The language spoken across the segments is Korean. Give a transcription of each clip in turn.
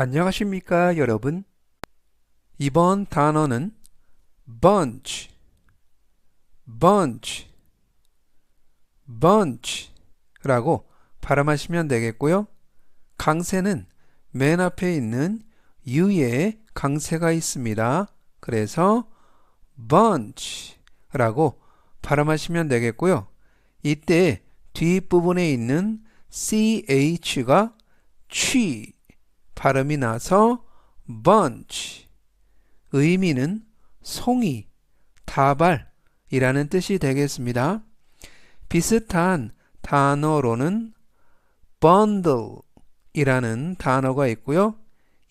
안녕하십니까, 여러분? 이번 단어는 bunch, bunch, bunch라고 발음하시면 되겠고요. 강세는 맨 앞에 있는 U에 강세가 있습니다. 그래서 bunch라고 발음하시면 되겠고요. 이때 뒷부분에 있는 ch가 취 발음이 나서 bunch 의미는 송이, 다발이라는 뜻이 되겠습니다. 비슷한 단어로는 bundle 이라는 단어가 있고요.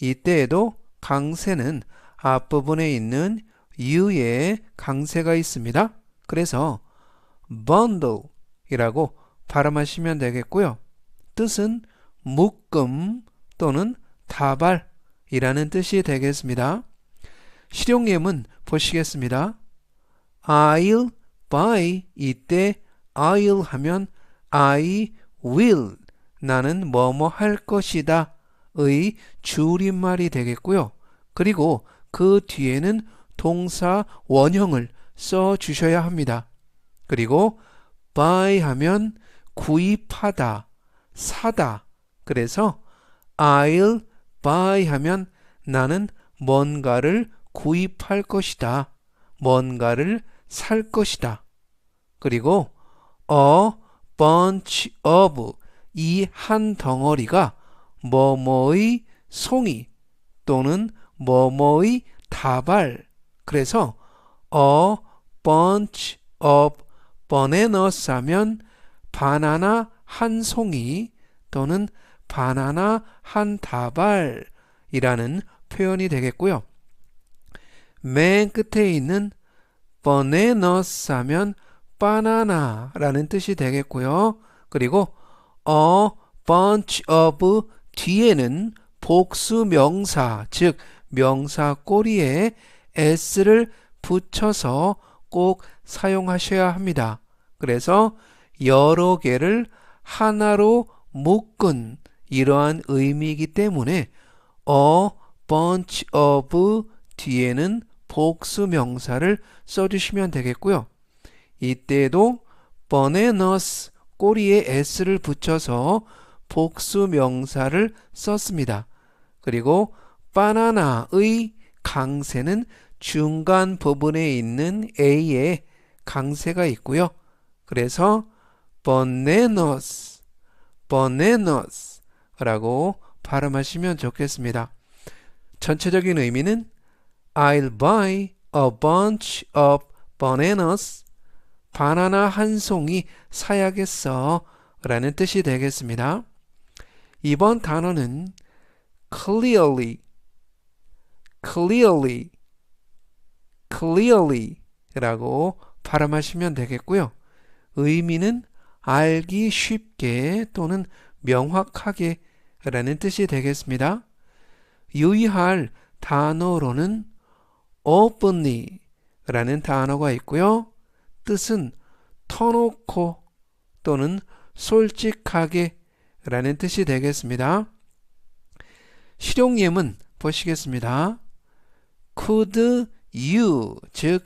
이때에도 강세는 앞부분에 있는 U에 강세가 있습니다. 그래서 bundle 이라고 발음하시면 되겠고요. 뜻은 묶음 또는 다발이라는 뜻이 되겠습니다. 실용예문 보시겠습니다. I'll buy 이때 I'll 하면 I will 나는 뭐뭐 할 것이다 의 줄임말이 되겠고요. 그리고 그 뒤에는 동사 원형을 써 주셔야 합니다. 그리고 buy 하면 구입하다, 사다. 그래서 I'll buy 하면 나는 뭔가를 구입할 것이다. 뭔가를 살 것이다. 그리고 a bunch of 이 한 덩어리가 뭐뭐의 송이 또는 뭐뭐의 다발 그래서 a bunch of bananas 하면 바나나 한 송이 또는 바나나 한 다발이라는 표현이 되겠고요. 맨 끝에 있는 bananas 하면 바나나라는 뜻이 되겠고요. 그리고 a bunch of 뒤에는 복수 명사, 즉 명사 꼬리에 s를 붙여서 꼭 사용하셔야 합니다. 그래서 여러 개를 하나로 묶은 이러한 의미이기 때문에 a bunch of 뒤에는 복수 명사를 써주시면 되겠고요. 이때도 bananas 꼬리에 s를 붙여서 복수 명사를 썼습니다. 그리고 바나나의 강세는 중간 부분에 있는 a에 강세가 있고요. 그래서 bananas, bananas 라고 발음하시면 좋겠습니다. 전체적인 의미는 I'll buy a bunch of bananas. 바나나 한 송이 사야겠어. 라는 뜻이 되겠습니다. 이번 단어는 clearly, clearly, clearly 라고 발음하시면 되겠고요. 의미는 알기 쉽게 또는 명확하게 라는 뜻이 되겠습니다. 유의할 단어로는 openly 라는 단어가 있고요. 뜻은 터놓고 또는 솔직하게 라는 뜻이 되겠습니다. 실용예문 보시겠습니다. could you 즉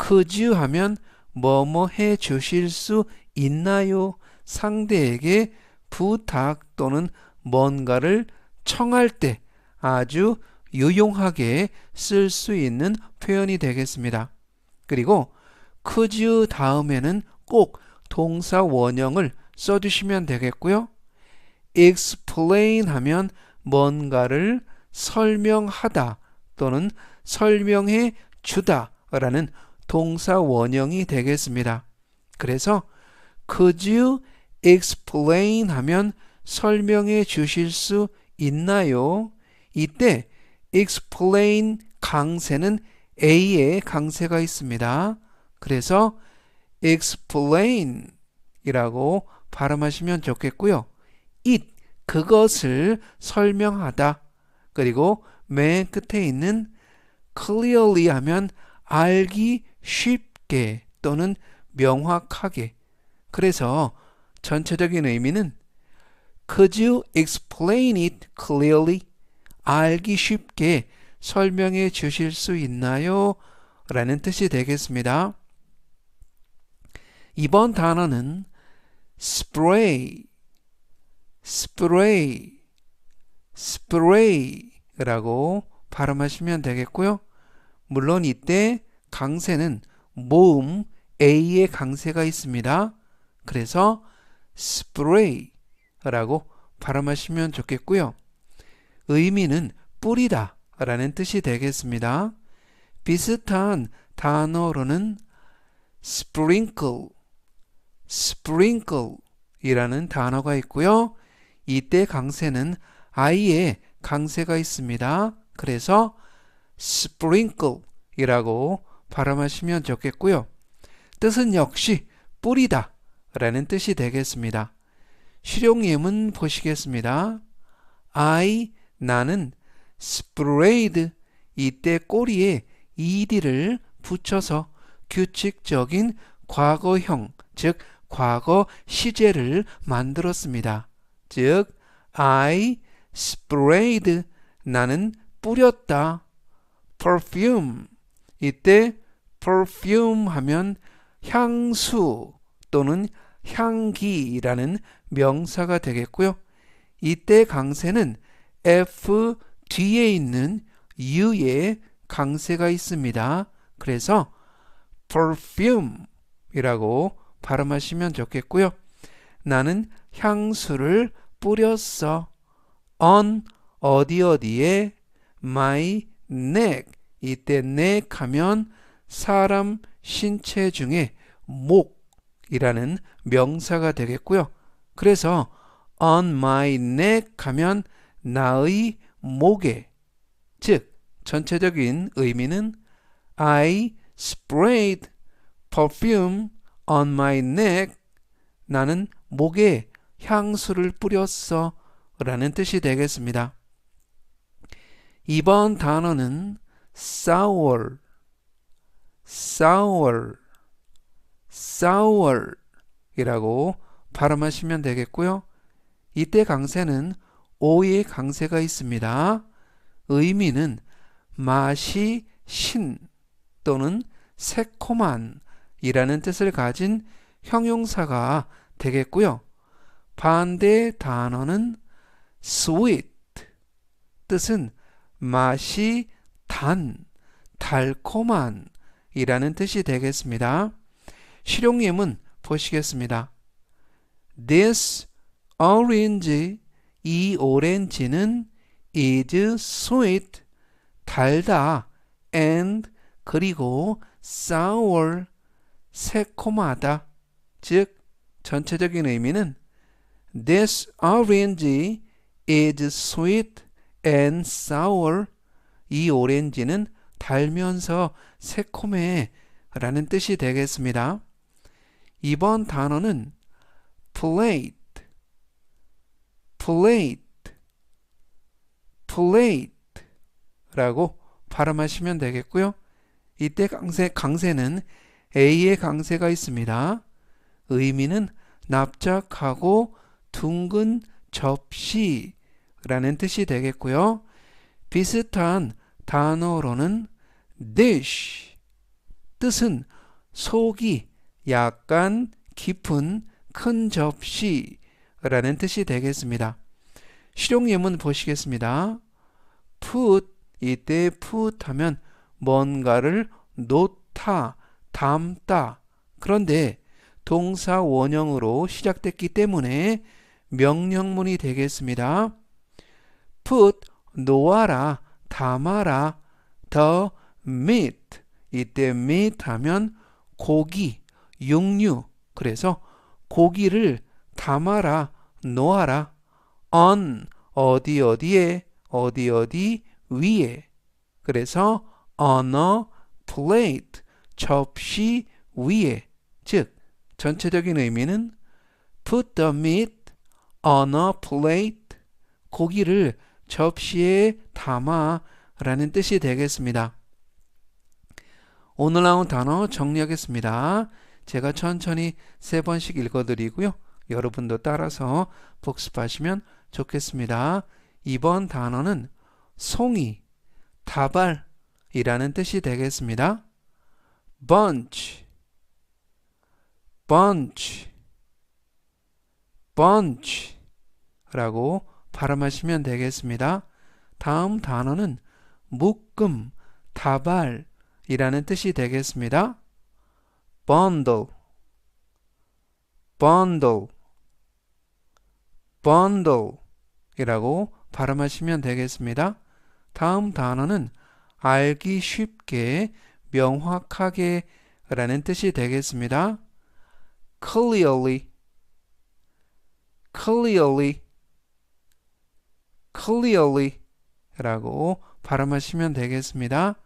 could you 하면 뭐뭐 해 주실 수 있나요? 상대에게 부탁 또는 뭔가를 청할 때 아주 유용하게 쓸 수 있는 표현이 되겠습니다. 그리고 could you 다음에는 꼭 동사 원형을 써주시면 되겠고요. explain 하면 뭔가를 설명하다 또는 설명해 주다 라는 동사 원형이 되겠습니다. 그래서 could you explain 하면 설명해 주실 수 있나요? 이때 explain 강세는 A에 강세가 있습니다. 그래서 explain 이라고 발음하시면 좋겠고요. it 그것을 설명하다. 그리고 맨 끝에 있는 clearly 하면 알기 쉽게 또는 명확하게. 그래서 전체적인 의미는 Could you explain it clearly? 알기 쉽게 설명해 주실 수 있나요? 라는 뜻이 되겠습니다. 이번 단어는 spray, spray, spray라고 발음하시면 되겠고요. 물론 이때 강세는 모음 A의 강세가 있습니다. 그래서 spray 라고 발음하시면 좋겠고요. 의미는 뿌리다 라는 뜻이 되겠습니다. 비슷한 단어로는 sprinkle, sprinkle 이라는 단어가 있고요. 이때 강세는 I의 강세가 있습니다. 그래서 sprinkle 이라고 발음하시면 좋겠고요. 뜻은 역시 뿌리다 라는 뜻이 되겠습니다. 실용예문 보시겠습니다. I, 나는 sprayed, 이때 꼬리에 ed를 붙여서 규칙적인 과거형, 즉 과거 시제를 만들었습니다. 즉 I sprayed 나는 뿌렸다. perfume 이때 perfume 하면 향수 또는 향기라는 명사가 되겠고요. 이때 강세는 F 뒤에 있는 U의 강세가 있습니다. 그래서 perfume 이라고 발음하시면 좋겠고요. 나는 향수를 뿌렸어. on 어디 어디에 my neck 이때 neck 하면 사람 신체 중에 목이라는 명사가 되겠고요. 그래서 on my neck 하면 나의 목에 즉 전체적인 의미는 I sprayed perfume on my neck 나는 목에 향수를 뿌렸어 라는 뜻이 되겠습니다. 이번 단어는 sour, sour, sour 이라고 발음하시면 되겠고요. 이때 강세는 오의 강세가 있습니다. 의미는 맛이 신 또는 새콤한 이라는 뜻을 가진 형용사가 되겠고요. 반대 단어는 sweet 뜻은 맛이 단, 달콤한 이라는 뜻이 되겠습니다. 실용예문 보시겠습니다. This orange, 이 오렌지는 is sweet, 달다, and 그리고 sour, 새콤하다. 즉, 전체적인 의미는 This orange is sweet and sour. 이 오렌지는 달면서 새콤해 라는 뜻이 되겠습니다. 이번 단어는 plate, plate, plate 라고 발음하시면 되겠고요. 이때 강세, 강세는 A의 강세가 있습니다. 의미는 납작하고 둥근 접시라는 뜻이 되겠고요. 비슷한 단어로는 dish 뜻은 속이 약간 깊은 큰 접시라는 뜻이 되겠습니다. 실용 예문 보시겠습니다. put 이때 put 하면 뭔가를 놓다, 담다. 그런데 동사 원형으로 시작됐기 때문에 명령문이 되겠습니다. put 놓아라, 담아라. the meat 이때 meat 하면 고기, 육류. 그래서 고기를 담아라, 놓아라. on 어디 어디에 어디 어디 위에. 그래서 on a plate 접시 위에. 즉 전체적인 의미는 put the meat on a plate 고기를 접시에 담아 라는 뜻이 되겠습니다. 오늘 나온 단어 정리하겠습니다. 제가 천천히 세 번씩 읽어드리고요. 여러분도 따라서 복습하시면 좋겠습니다. 이번 단어는 송이, 다발이라는 뜻이 되겠습니다. bunch, bunch, bunch 라고 발음하시면 되겠습니다. 다음 단어는 묶음, 다발이라는 뜻이 되겠습니다. Bundle, bundle, bundle 이라고 발음하시면 되겠습니다. 다음 단어는 알기 쉽게, 명확하게 라는 뜻이 되겠습니다. clearly, clearly, clearly 라고 발음하시면 되겠습니다.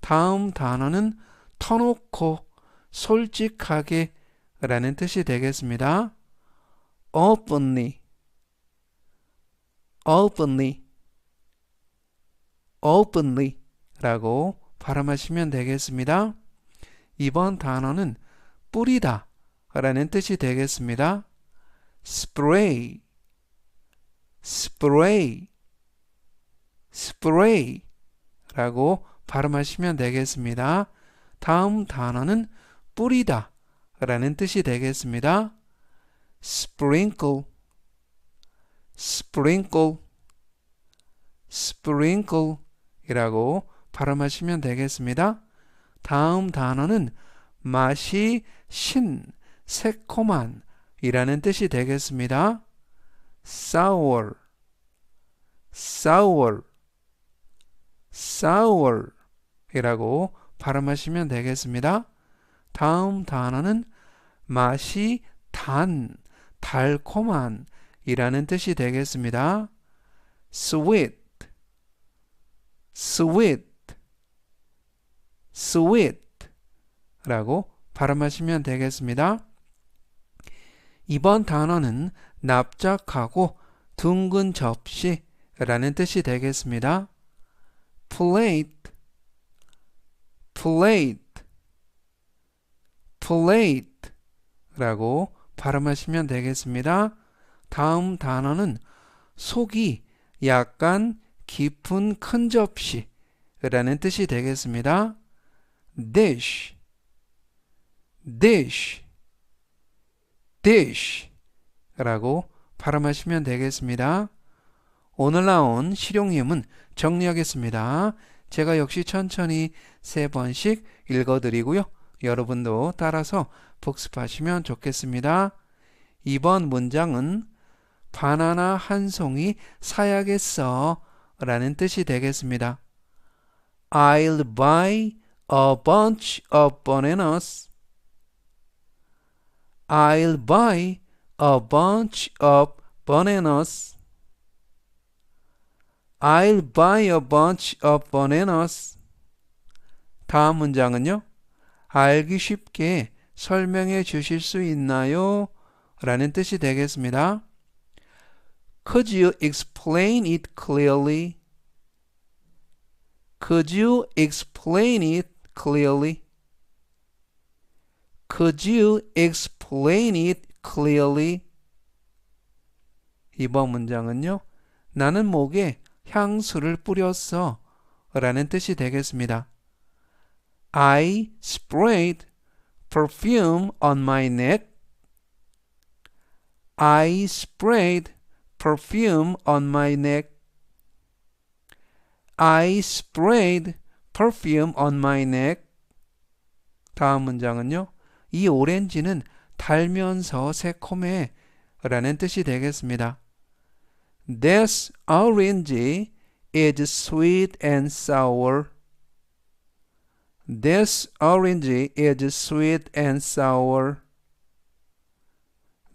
다음 단어는 터놓고, 솔직하게 라는 뜻이 되겠습니다. openly, openly, openly 라고 발음하시면 되겠습니다. 이번 단어는 뿌리다 라는 뜻이 되겠습니다. spray, spray, spray 라고 발음하시면 되겠습니다. 다음 단어는 뿌리다 라는 뜻이 되겠습니다. sprinkle, sprinkle, sprinkle 이라고 발음하시면 되겠습니다. 다음 단어는 맛이 신, 새콤한 이라는 뜻이 되겠습니다. sour, sour, sour 이라고 발음하시면 되겠습니다. 다음 단어는 맛이 단, 달콤한 이라는 뜻이 되겠습니다. sweet, sweet, sweet 라고 발음하시면 되겠습니다. 이번 단어는 납작하고 둥근 접시 라는 뜻이 되겠습니다. plate, plate, plate 라고 발음하시면 되겠습니다. 다음 단어는 속이 약간 깊은 큰 접시 라는 뜻이 되겠습니다. dish, dish, dish 라고 발음하시면 되겠습니다. 오늘 나온 실용예문 정리하겠습니다. 제가 역시 천천히 세 번씩 읽어드리고요. 여러분도 따라서 복습하시면 좋겠습니다. 이번 문장은 바나나 한 송이 사야겠어 라는 뜻이 되겠습니다. I'll buy a bunch of bananas. I'll buy a bunch of bananas. I'll buy a bunch of bananas. 다음 문장은요. 알기 쉽게 설명해 주실 수 있나요? 라는 뜻이 되겠습니다. Could you explain it clearly? Could you explain it clearly? Could you explain it clearly? 이번 문장은요. 나는 목에 향수를 뿌렸어. 라는 뜻이 되겠습니다. I sprayed perfume on my neck. I sprayed perfume on my neck. I sprayed perfume on my neck. 다음 문장은요. 이 오렌지는 달면서 새콤해 라는 뜻이 되겠습니다. This orange is sweet and sour. This orange is sweet and sour.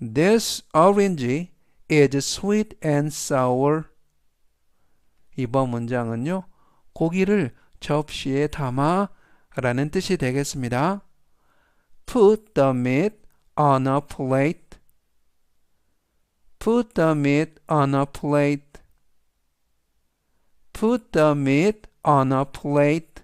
This orange is sweet and sour. 이번 문장은요. 고기를 접시에 담아 라는 뜻이 되겠습니다. Put the meat on a plate. Put the meat on a plate. Put the meat on a plate.